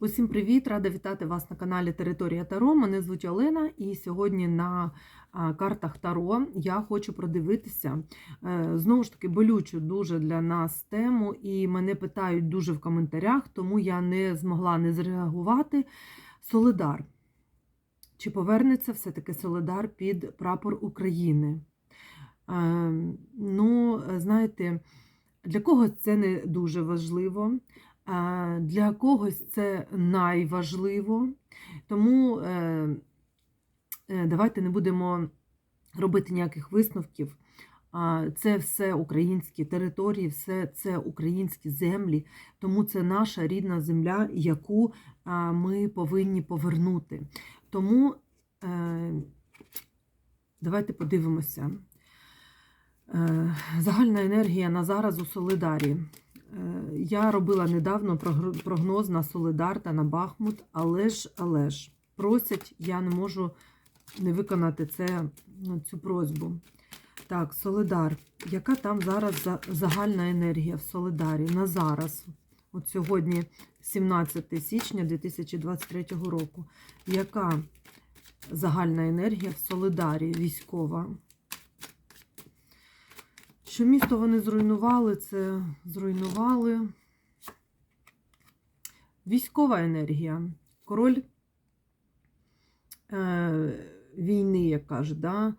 Усім привіт! Рада вітати вас на каналі Територія Таро. Мене звуть Олена, і сьогодні на картах Таро я хочу продивитися е, знову ж таки болючу дуже для нас тему, і мене питають дуже в коментарях, тому я не змогла не зреагувати. Солидар. Чи повернеться все-таки Солидар під прапор України? Е, Ну, знаєте, для когось це не дуже важливо. Для когось це найважливо. Тому е, е, давайте не будемо робити ніяких висновків. Це все українські території, все це українські землі, тому це наша рідна земля, яку ми повинні повернути. Тому е, давайте подивимося. Загальна енергія на зараз у Солидарі. Е, Я робила недавно прогноз на Солидар та на Бахмут, але ж, але ж, просять, я не можу не виконати це, ну, цю просьбу. Так, Солидар. Яка там зараз загальна енергія в Солидарі на зараз? От сьогодні 17 січня 2023 року. Яка загальна енергія в Солидарі військова? Що місто вони зруйнували, це зруйнували. Військова енергія. Король е, війни, як кажуть, да?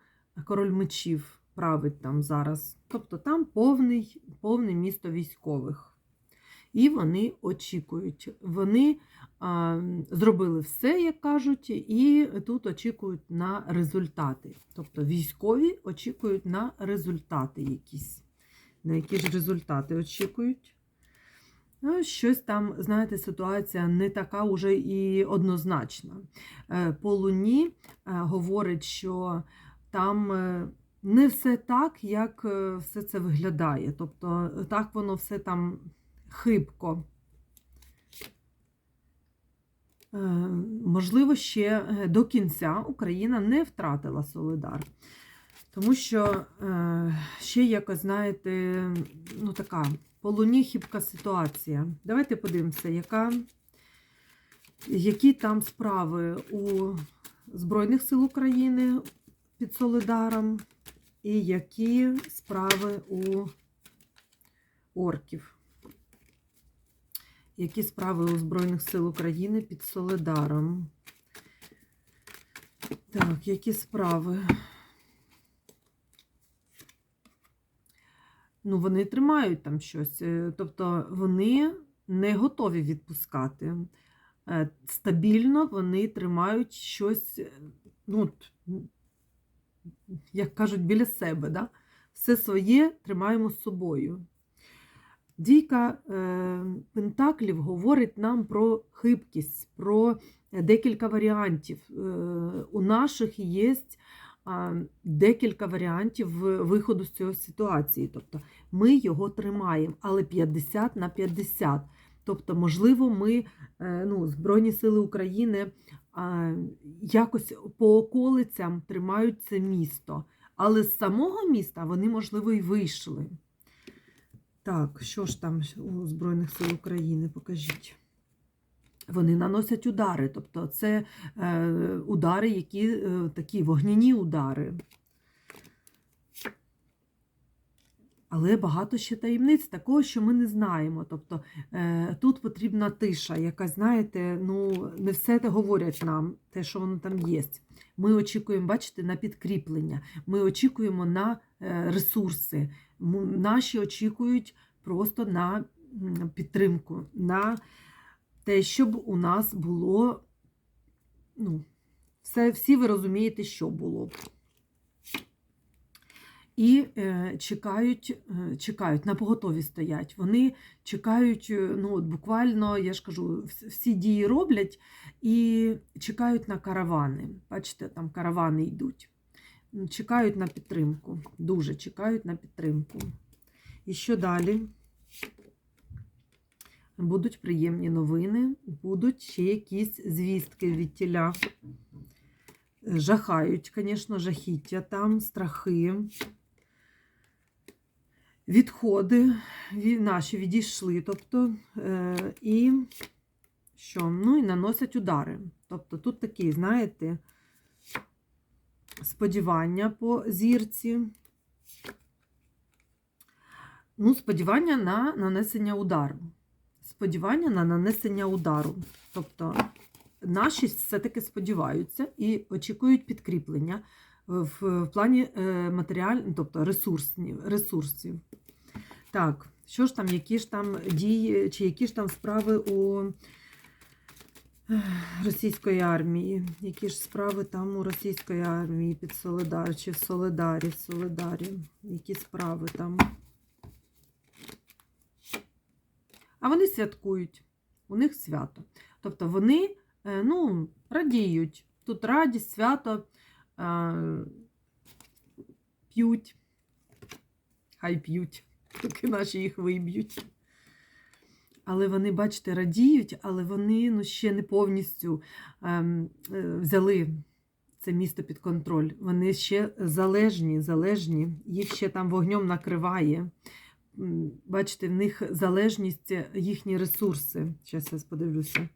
король мечів править там зараз. Тобто там повний, повне місто військових. І вони очікують. Вони а, зробили все, як кажуть, і тут очікують на результати. Тобто військові очікують на результати якісь. На які ж результати очікують? Ну, щось там, знаєте, ситуація не така уже і однозначна. Е, По Луні е, говорить, що там е, не все так, як все це виглядає. Тобто, так воно все там хибко. Е, Можливо, ще е, до кінця Україна не втратила Солидар. Тому що е, ще якось, знаєте, ну така по луні хибка ситуація. Давайте подивимося, яка, які там справи у Збройних сил України під Солидаром, і які справи у орків. Які справи у Збройних сил України під Солидаром? Так, які справи? Ну, вони тримають там щось. е, Тобто вони не готові відпускати. Е, Стабільно вони тримають щось, е, ну, як кажуть, біля себе. Да? Все своє тримаємо з собою. Дійка е, Пентаклів говорить нам про хибкість, про декілька варіантів. Е, у наших є декілька варіантів виходу з цієї ситуації. Тобто ми його тримаємо, але 50 на 50. Тобто, можливо, ми, е, ну, Збройні Сили України якось по околицям тримають це місто. Але з самого міста вони, можливо, і вийшли. Так, що ж там у Збройних сил України? Покажіть. Вони наносять удари, тобто це е, удари, які е, такі вогняні удари. Але багато ще таємниць такого, що ми не знаємо. Тобто е, тут потрібна тиша, яка, знаєте, ну, не все те говорять нам, те, що воно там є. Ми очікуємо, бачите, на підкріплення, ми очікуємо на е, ресурси. Наші очікують просто на підтримку, на те, щоб у нас було, ну, все, всі ви розумієте, що було б. І е, чекають, е, чекають, на поготові стоять. Вони чекають, е, ну от буквально, я ж кажу, всі дії роблять і чекають на каравани. Бачите, там каравани йдуть. Чекають на підтримку. Дуже чекають на підтримку. І що далі? Будуть приємні новини, будуть ще якісь звістки від тіля. Жахають, звісно, жахіття там, страхи. Відходи наші відійшли, тобто, е, і що ну і наносять удари. Тобто тут такі, знаєте, сподівання по зірці. Ну, сподівання на нанесення удару. Сподівання на нанесення удару. Тобто наші все-таки сподіваються і очікують підкріплення в, плані е, матеріаль, тобто ресурсні, ресурсів. Так, що ж там, які ж там дії, чи які ж там справи у російської армії? Які ж справи там у російської армії під Солидар, чи в Солидарі, в Солидарі? Які справи там? А вони святкують. У них свято. Тобто вони е, ну, радіють. Тут радість, свято, е, п'ють. Хай п'ють, поки наші їх виб'ють. Але вони, бачите, радіють, але вони ну, ще не повністю ем, е, взяли це місто під контроль. Вони ще залежні, залежні, їх ще там вогнем накриває. Бачите, в них залежність, е, їхні ресурси. Зараз я подивлюся.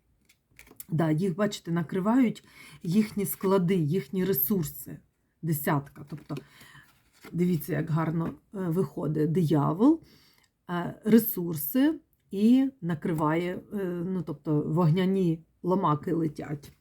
Да, їх, бачите, накривають їхні склади, їхні ресурси. Десятка. Тобто, дивіться, як гарно е, виходить диявол, е, ресурси і накриває, е, ну, тобто, вогняні ломаки летять.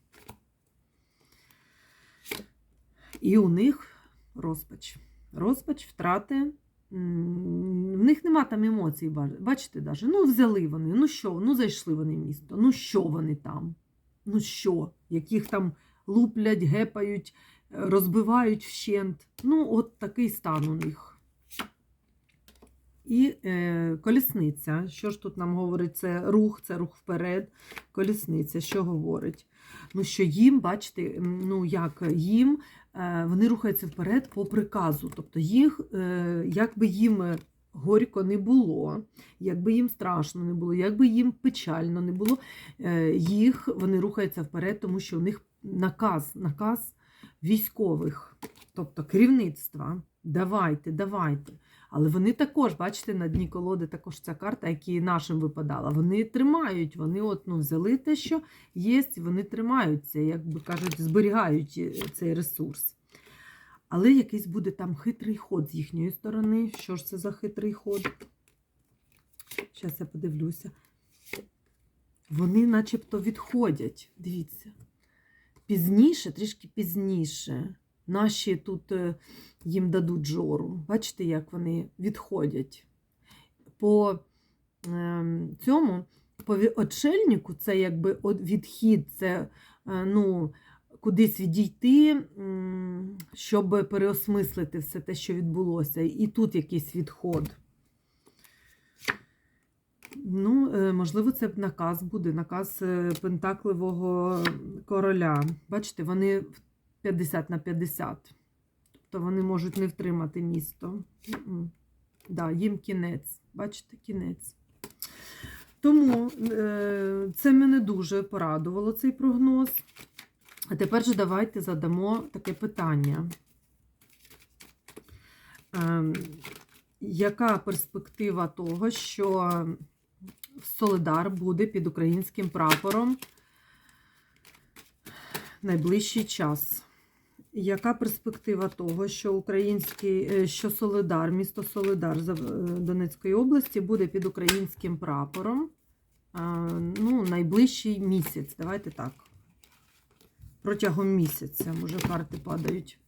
І у них розпач. Розпач, втрати. В них нема там емоцій, бачите, даже. ну взяли вони, ну що, ну зайшли вони в місто, ну що вони там? Ну що, яких там луплять, гепають, розбивають вщент. Ну, от такий стан у них. І е, колісниця. Що ж тут нам говорить? Це рух, це рух вперед. Колісниця, що говорить? Ну, що їм, бачите, ну як їм, е, вони рухаються вперед по приказу. Тобто їх, е, як би їм горько не було, як би їм страшно не було, як би їм печально не було, е, їх вони рухаються вперед, тому що у них наказ, наказ військових, тобто керівництва. Давайте, давайте. Але вони також, бачите, на дні колоди також ця карта, яка і нашим випадала. Вони тримають, вони от, ну, взяли те, що є, вони тримаються, як би кажуть, зберігають е, цей ресурс. Але якийсь буде там хитрий ход з їхньої сторони. Що ж це за хитрий ход? Зараз я подивлюся. Вони начебто відходять. Дивіться. Пізніше, трішки пізніше. Наші тут е, їм дадуть жору. Бачите, як вони відходять. По ем, цьому, по очельнику, це якби відхід, це е, ну, кудись відійти, щоб переосмислити все те, що відбулося. І тут якийсь відход. Ну, е, можливо, це наказ буде, наказ Пентакливого короля. Бачите, вони 50 на 50. Тобто вони можуть не втримати місто. Да, їм кінець. Бачите, кінець. Тому е, це мене дуже порадувало, цей прогноз. А тепер же давайте задамо таке питання. Ем, яка перспектива того, що Солидар буде під українським прапором найближчий час? Яка перспектива того, що український, е, що Солидар, місто Солидар е, Донецької області буде під українським прапором ну, найближчий місяць? Давайте так. Протягом місяця, може, карти падають.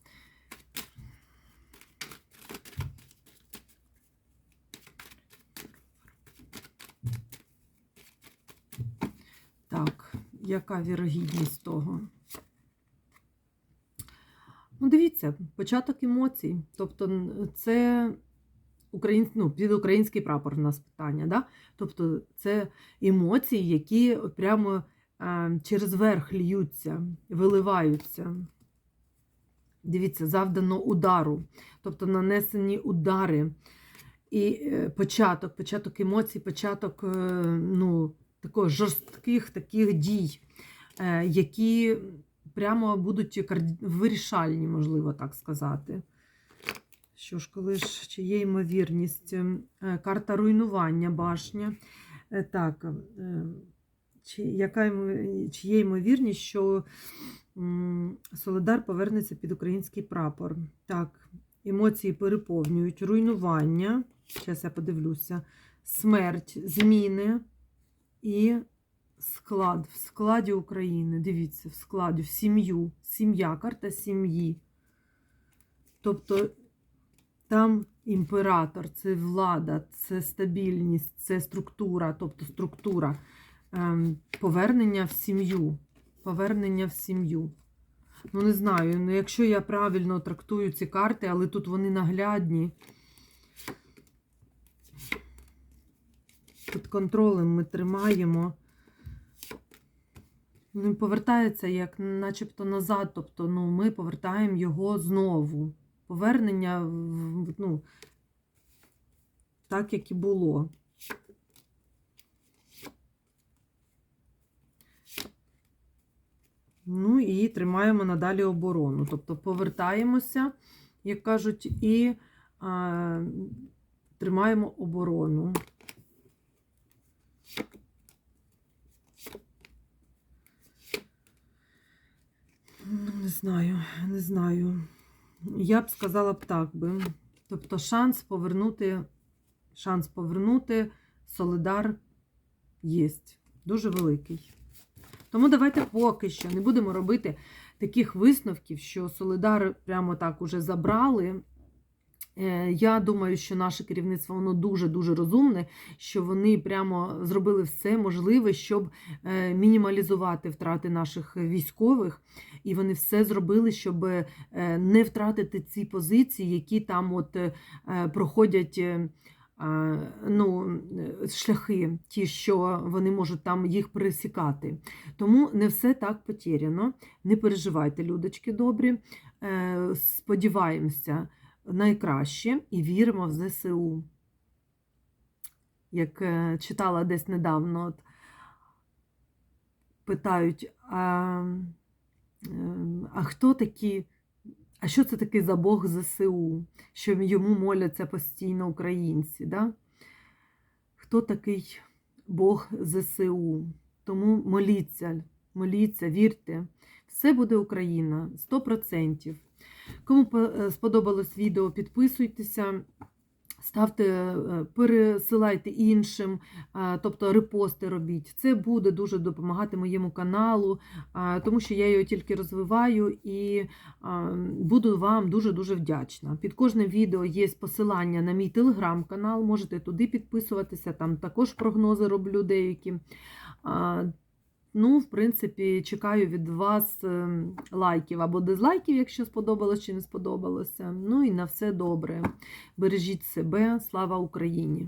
Так, яка вірогідність того? Ну, дивіться, початок емоцій. Тобто, це україн... ну, під український прапор в нас питання. Да? Тобто, це емоції, які прямо через верх льються, виливаються. Дивіться, завдано удару, тобто нанесені удари. І е, початок, початок емоцій, початок е, ну, такого жорстких таких дій, е, які прямо будуть вирішальні, можливо так сказати. Що ж, коли ж чи є ймовірність? Е, Карта руйнування башня. Е, Так, е, чи, яка, чи є ймовірність, що Солидар повернеться під український прапор? Так, емоції переповнюють, руйнування. Зараз я подивлюся. Смерть, зміни і склад. В складі України. Дивіться, в складі, в сім'ю. Сім'я, карта сім'ї. Тобто там імператор, це влада, це стабільність, це структура, тобто структура ем, повернення в сім'ю. Повернення в сім'ю. Ну, не знаю, ну, якщо я правильно трактую ці карти, але тут вони наглядні. Під контролем ми тримаємо. Повертається як начебто назад, тобто ну, ми повертаємо його знову. Повернення ну, так, як і було. Ну і тримаємо надалі оборону. Тобто повертаємося, як кажуть, і а, тримаємо оборону. Не знаю, не знаю. Я б сказала б так би. Тобто шанс повернути, шанс повернути Солидар є. Дуже великий. Тому давайте поки що не будемо робити таких висновків, що Солидар прямо так уже забрали. Е, Я думаю, що наше керівництво воно дуже-дуже розумне, що вони прямо зробили все можливе, щоб е, мінімалізувати втрати наших військових, і вони все зробили, щоб е, не втратити ці позиції, які там от проходять. Ну, шляхи, ті, що вони можуть там їх пересікати. Тому не все так потеряно. Не переживайте, людочки добрі. Сподіваємося найкраще і віримо в ЗСУ. Як читала десь недавно, от, питають, а, ем, а хто такі, а що це такий за Бог ЗСУ, що йому моляться постійно українці? Да? Хто такий Бог ЗСУ? Тому моліться, моліться, вірте, все буде Україна 100%. Кому е, сподобалось відео, підписуйтеся, ставте, е, пересилайте іншим, е, тобто репости робіть. Це буде дуже допомагати моєму каналу, тому що я його тільки розвиваю і буду вам дуже-дуже вдячна. Під кожним відео є посилання на мій телеграм-канал, можете туди підписуватися, там також прогнози роблю деякі. Ну, в принципі, чекаю від вас ем, лайків або дизлайків, якщо сподобалось чи не сподобалося. Ну і на все добре. Бережіть себе. Слава Україні!